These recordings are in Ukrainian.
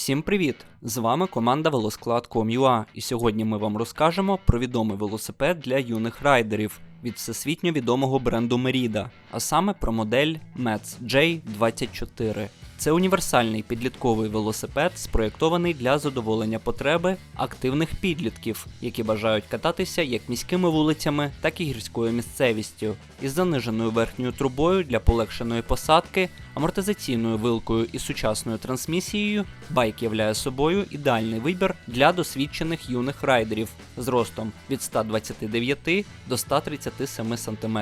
Всім привіт! З вами команда Велосклад.com.ua і сьогодні ми вам розкажемо про відомий велосипед для юних райдерів від всесвітньо відомого бренду Merida, а саме про модель Metz J24. Це універсальний підлітковий велосипед, спроєктований для задоволення потреби активних підлітків, які бажають кататися як міськими вулицями, так і гірською місцевістю, із заниженою верхньою трубою для полегшеної посадки, амортизаційною вилкою і сучасною трансмісією, байк являє собою ідеальний вибір для досвідчених юних райдерів з ростом від 129 до 137 см.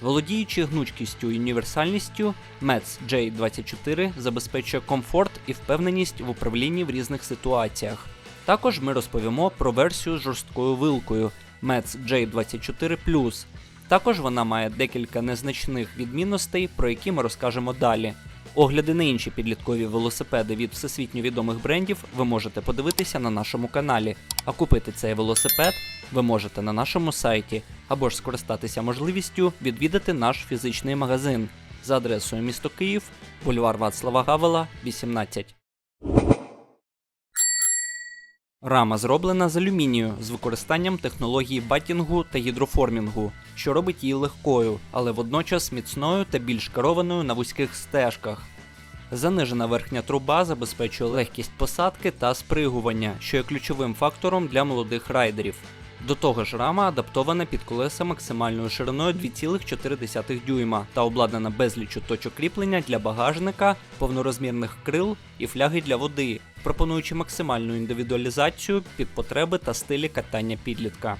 Володіючи гнучкістю і універсальністю, Metz J24 забезпечує комфорт і впевненість в управлінні в різних ситуаціях. Також ми розповімо про версію з жорсткою вилкою Metz J24 Також вона має декілька незначних відмінностей, про які ми розкажемо далі. Огляди на інші підліткові велосипеди від всесвітньо відомих брендів ви можете подивитися на нашому каналі, а купити цей велосипед ви можете на нашому сайті або ж скористатися можливістю відвідати наш фізичний магазин за адресою місто Київ, бульвар Вацлава Гавела, 18. Рама зроблена з алюмінію з використанням технології батінгу та гідроформінгу, що робить її легкою, але водночас міцною та більш керованою на вузьких стежках. Занижена верхня труба забезпечує легкість посадки та спригування, що є ключовим фактором для молодих райдерів. До того ж, рама адаптована під колеса максимальною шириною 2,4 дюйма та обладнана безлічу точок кріплення для багажника, повнорозмірних крил і фляги для води, пропонуючи максимальну індивідуалізацію під потреби та стилі катання підлітка.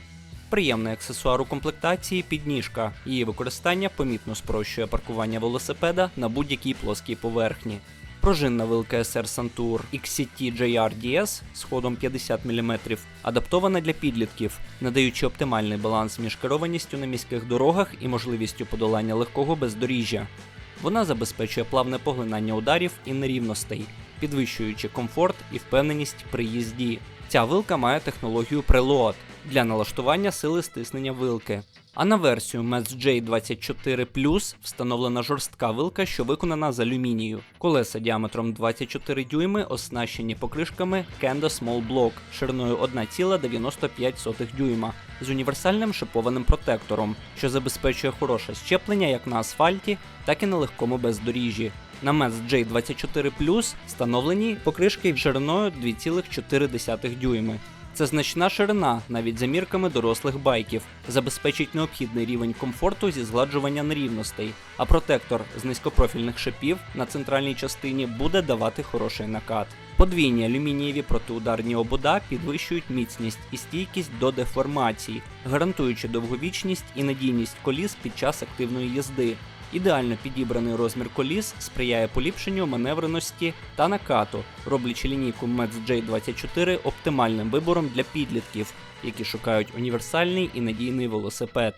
Приємний аксесуар у комплектації підніжка. Її використання помітно спрощує паркування велосипеда на будь-якій плоскій поверхні. Пружинна вилка SR Santur XCT JR з ходом 50 мм адаптована для підлітків, надаючи оптимальний баланс між керованістю на міських дорогах і можливістю подолання легкого бездоріжжя. Вона забезпечує плавне поглинання ударів і нерівностей, підвищуючи комфорт і впевненість при їзді. Ця вилка має технологію Preload для налаштування сили стиснення вилки. А на версію Metz J24 встановлена жорстка вилка, що виконана з алюмінію. Колеса діаметром 24 дюйми оснащені покришками Kendo Small Block шириною 1,95 дюйма з універсальним шипованим протектором, що забезпечує хороше щеплення як на асфальті, так і на легкому бездоріжжі. На Metz J24 встановлені покришки шириною 2,4 дюйми. Це значна ширина, навіть за мірками дорослих байків, забезпечить необхідний рівень комфорту зі згладжування нерівностей, а протектор з низькопрофільних шипів на центральній частині буде давати хороший накат. Подвійні алюмінієві протиударні обода підвищують міцність і стійкість до деформації, гарантуючи довговічність і надійність коліс під час активної їзди. Ідеально підібраний розмір коліс сприяє поліпшенню маневреності та накату, роблячи лінійку Metz J24 оптимальним вибором для підлітків, які шукають універсальний і надійний велосипед.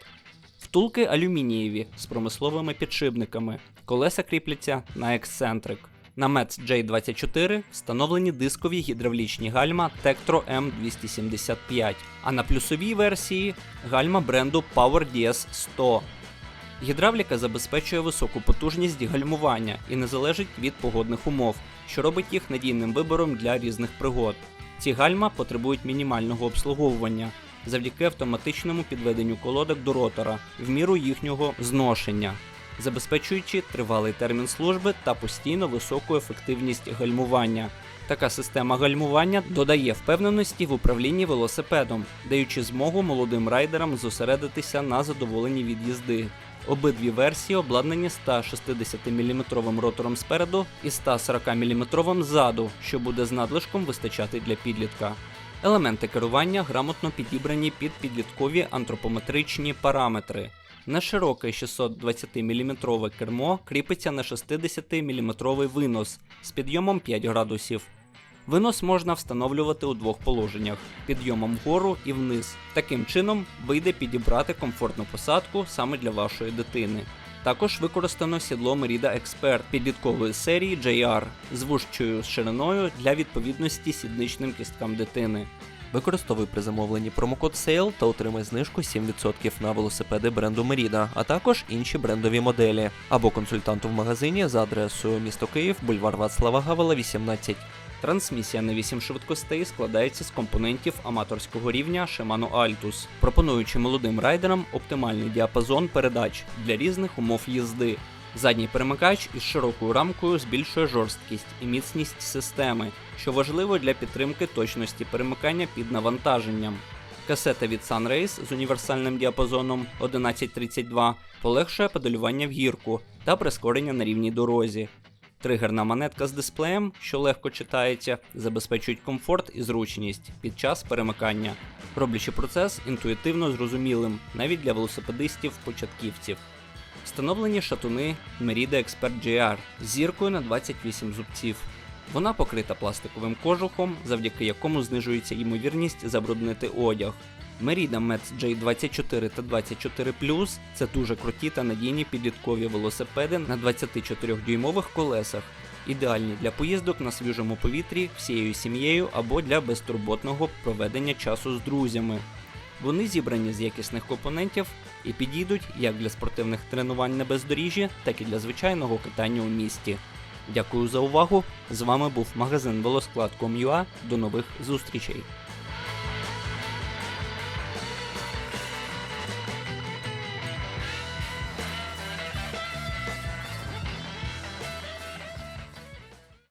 Втулки алюмінієві з промисловими підшипниками, колеса кріпляться на ексцентрик. На Metz J24 встановлені дискові гідравлічні гальма Tektro M275, а на плюсовій версії гальма бренду Power DS 100. Гідравліка забезпечує високу потужність гальмування і не залежить від погодних умов, що робить їх надійним вибором для різних пригод. Ці гальма потребують мінімального обслуговування завдяки автоматичному підведенню колодок до ротора в міру їхнього зношення, забезпечуючи тривалий термін служби та постійно високу ефективність гальмування. Така система гальмування додає впевненості в управлінні велосипедом, даючи змогу молодим райдерам зосередитися на задоволенні від їзди. Обидві версії обладнані 160 мм ротором спереду і 140 мм ззаду, що буде з надлишком вистачати для підлітка. Елементи керування грамотно підібрані під підліткові антропометричні параметри. На широке 620 мм кермо кріпиться на 60 мм винос з підйомом 5 градусів. Винос можна встановлювати у двох положеннях підйомом вгору і вниз. Таким чином вийде підібрати комфортну посадку саме для вашої дитини. Також використано сідло Merida Expert підліткової серії JR з вужчою шириною для відповідності сідничним кісткам дитини. Використовуй при замовленні промокод SALE та отримай знижку 7% на велосипеди бренду Merida, а також інші брендові моделі, або консультанту в магазині за адресою місто Київ, бульвар Вацлава Гавела, 18. Трансмісія на 8 швидкостей складається з компонентів аматорського рівня Shimano Altus, пропонуючи молодим райдерам оптимальний діапазон передач для різних умов їзди. Задній перемикач із широкою рамкою збільшує жорсткість і міцність системи, що важливо для підтримки точності перемикання під навантаженням. Касета від Sunrace з універсальним діапазоном 1132 полегшує педалювання в гірку та прискорення на рівній дорозі. Тригерна монетка з дисплеєм, що легко читається, забезпечують комфорт і зручність під час перемикання, роблячи процес інтуїтивно зрозумілим навіть для велосипедистів-початківців. Встановлені шатуни Merida Expert GR з зіркою на 28 зубців. Вона покрита пластиковим кожухом, завдяки якому знижується ймовірність забруднити одяг. Merida Metz J24 та 24 це дуже круті та надійні підліткові велосипеди на 24-дюймових колесах, ідеальні для поїздок на свіжому повітрі всією сім'єю або для безтурботного проведення часу з друзями. Вони зібрані з якісних компонентів і підійдуть як для спортивних тренувань на бездоріжжі, так і для звичайного катання у місті. Дякую за увагу. З вами був магазин велосклад.com.ua. До нових зустрічей.